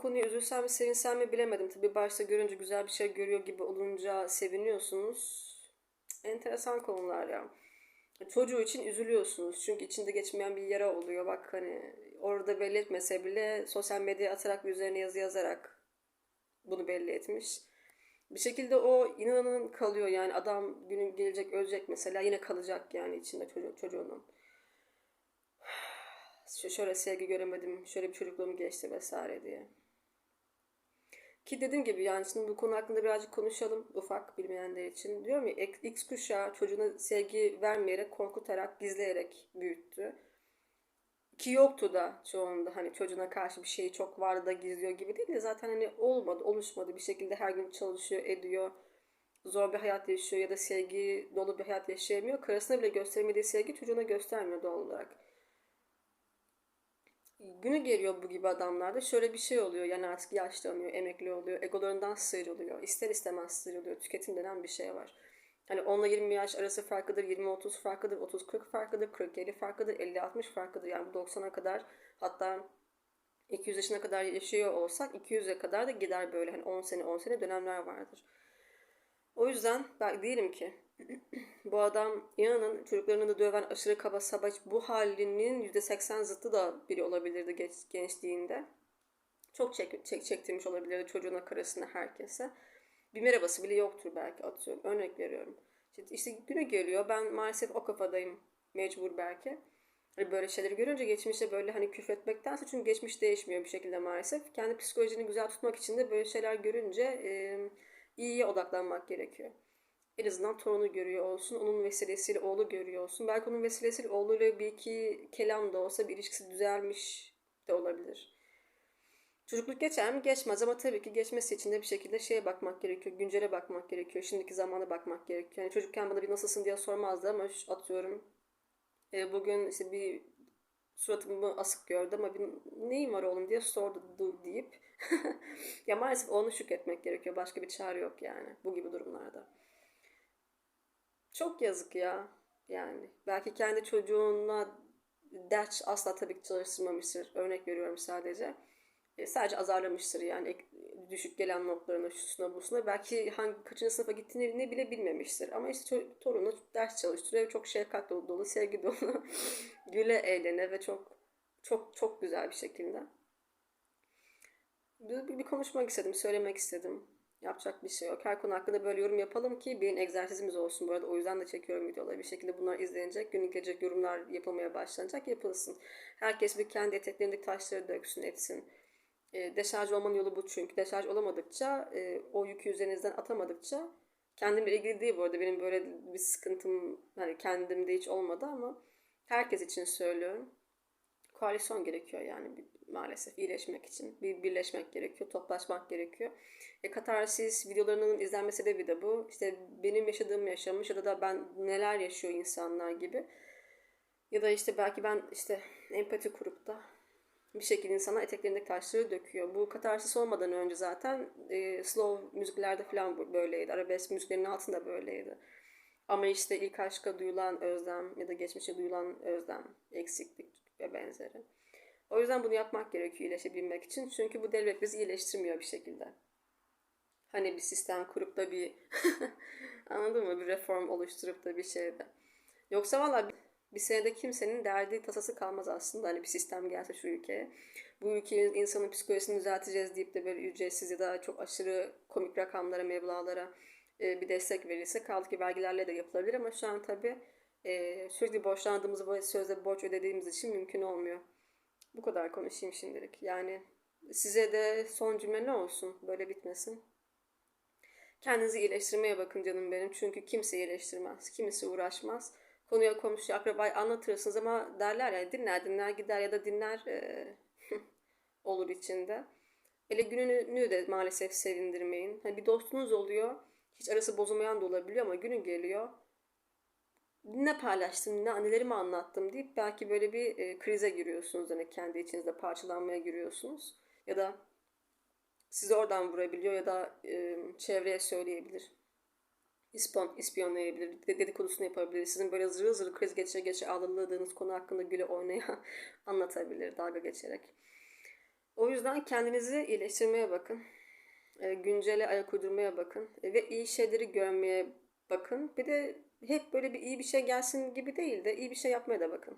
Konuyu üzülsem mi sevinsem mi bilemedim. Tabii başta görünce güzel bir şey görüyor gibi olunca seviniyorsunuz. Enteresan konular ya. Çocuğu için üzülüyorsunuz. Çünkü içinde geçmeyen bir yara oluyor. Bak hani orada belli etmese bile sosyal medyaya atarak ve üzerine yazı yazarak bunu belli etmiş. Bir şekilde o inanın kalıyor yani adam günün gelecek ölecek mesela yine kalacak yani içinde çocuğu, çocuğunun. Şöyle sevgi göremedim, şöyle bir çocukluğum geçti vesaire diye. Ki dediğim gibi yani şimdi bu konu hakkında birazcık konuşalım ufak bilmeyenler için. Diyorum ya X kuşağı çocuğuna sevgi vermeyerek, korkutarak, gizleyerek büyüttü. Ki yoktu da çoğunda hani çocuğuna karşı bir şeyi çok vardı da gizliyor gibi değil de zaten hani olmadı, oluşmadı. Bir şekilde her gün çalışıyor, ediyor. Zor bir hayat yaşıyor ya da sevgi dolu bir hayat yaşayamıyor. Karısına bile göstermediği sevgi çocuğuna göstermiyor doğal olarak günü geliyor bu gibi adamlarda şöyle bir şey oluyor yani artık yaşlanıyor, emekli oluyor, egolarından sıyrılıyor, ister istemez sıyrılıyor, tüketim denen bir şey var. Hani 10 ile 20 yaş arası farkıdır, 20-30 farkıdır, 30-40 farkıdır, 40-50 farkıdır, 50-60 farkıdır. Yani bu 90'a kadar hatta 200 yaşına kadar yaşıyor olsak 200'e kadar da gider böyle hani 10 sene 10 sene dönemler vardır. O yüzden ben diyelim ki bu adam inanın çocuklarını da döven aşırı kaba saba bu halinin %80 zıttı da biri olabilirdi geç, gençliğinde. Çok çek, çek, çektirmiş olabilirdi çocuğuna, karısına, herkese. Bir merhabası bile yoktur belki atıyorum. Örnek veriyorum. İşte, işte günü geliyor. Ben maalesef o kafadayım. Mecbur belki. Hani böyle şeyleri görünce geçmişte böyle hani küfretmektense çünkü geçmiş değişmiyor bir şekilde maalesef. Kendi psikolojini güzel tutmak için de böyle şeyler görünce e, iyiye odaklanmak gerekiyor en azından torunu görüyor olsun. Onun vesilesiyle oğlu görüyor olsun. Belki onun vesilesiyle oğluyla bir iki kelam da olsa bir ilişkisi düzelmiş de olabilir. Çocukluk geçer mi? Geçmez ama tabii ki geçmesi için de bir şekilde şeye bakmak gerekiyor. Güncele bakmak gerekiyor. Şimdiki zamana bakmak gerekiyor. Yani çocukken bana bir nasılsın diye sormazdı ama atıyorum. E, bugün işte bir suratımı asık gördü ama bir neyin var oğlum diye sordu deyip ya maalesef onu şükretmek gerekiyor. Başka bir çare yok yani bu gibi durumlarda. Çok yazık ya. Yani belki kendi çocuğuna ders asla tabii ki çalıştırmamıştır. Örnek veriyorum sadece. E, sadece azarlamıştır yani düşük gelen notlarına, şusuna, busuna. Belki hangi kaçıncı sınıfa gittiğini ne bile bilmemiştir. Ama işte torunu ders çalıştırıyor. Çok şefkat dolu, dolu sevgi dolu. güle eğlene ve çok çok çok güzel bir şekilde. Bir, bir konuşmak istedim, söylemek istedim. Yapacak bir şey yok. Her konu hakkında böyle yorum yapalım ki beyin egzersizimiz olsun. Bu arada o yüzden de çekiyorum videoları. Bir şekilde bunlar izlenecek. Günlük gelecek yorumlar yapılmaya başlanacak. Yapılsın. Herkes bir kendi eteklerindeki taşları döksün, etsin. E, deşarj olmanın yolu bu çünkü. Deşarj olamadıkça, e, o yükü üzerinizden atamadıkça kendimle ilgili değil bu arada. Benim böyle bir sıkıntım hani kendimde hiç olmadı ama herkes için söylüyorum. Koalisyon gerekiyor yani maalesef iyileşmek için. Bir birleşmek gerekiyor, toplaşmak gerekiyor. E, katarsis videolarının izlenme sebebi de bu. İşte benim yaşadığım yaşamış ya da, da ben neler yaşıyor insanlar gibi. Ya da işte belki ben işte empati kurup da bir şekilde insana eteklerindeki taşları döküyor. Bu katarsis olmadan önce zaten e, slow müziklerde falan böyleydi. Arabesk müziklerin altında böyleydi. Ama işte ilk aşka duyulan özlem ya da geçmişe duyulan özlem, eksiklik ve benzeri. O yüzden bunu yapmak gerekiyor iyileşebilmek için. Çünkü bu devlet bizi iyileştirmiyor bir şekilde. Hani bir sistem kurup da bir anladın mı? Bir reform oluşturup da bir şeyde. Yoksa valla bir, senede kimsenin derdi tasası kalmaz aslında. Hani bir sistem gelse şu ülkeye. Bu ülkenin insanın psikolojisini düzelteceğiz deyip de böyle ücretsiz ya da çok aşırı komik rakamlara, meblalara bir destek verilse kaldı ki vergilerle de yapılabilir ama şu an tabii e, sürekli borçlandığımız ve sözde borç ödediğimiz için mümkün olmuyor. Bu kadar konuşayım şimdilik. Yani size de son cümle ne olsun? Böyle bitmesin. Kendinizi iyileştirmeye bakın canım benim. Çünkü kimse iyileştirmez. Kimisi uğraşmaz. Konuya komşu akrabayı anlatırsınız ama derler ya dinler dinler gider ya da dinler e, olur içinde. Hele gününü de maalesef sevindirmeyin. Hani bir dostunuz oluyor. Hiç arası bozulmayan da olabiliyor ama günü geliyor ne paylaştım, ne annelerime anlattım deyip belki böyle bir e, krize giriyorsunuz. Yani kendi içinizde parçalanmaya giriyorsunuz. Ya da sizi oradan vurabiliyor ya da e, çevreye söyleyebilir. İspon, ispiyonlayabilir, dedikodusunu yapabilir. Sizin böyle zırıl zırıl kriz geçe geçe ağladığınız konu hakkında güle oynaya anlatabilir dalga geçerek. O yüzden kendinizi iyileştirmeye bakın. E, güncele ayak uydurmaya bakın. E, ve iyi şeyleri görmeye bakın. Bir de hep böyle bir iyi bir şey gelsin gibi değil de iyi bir şey yapmaya da bakın.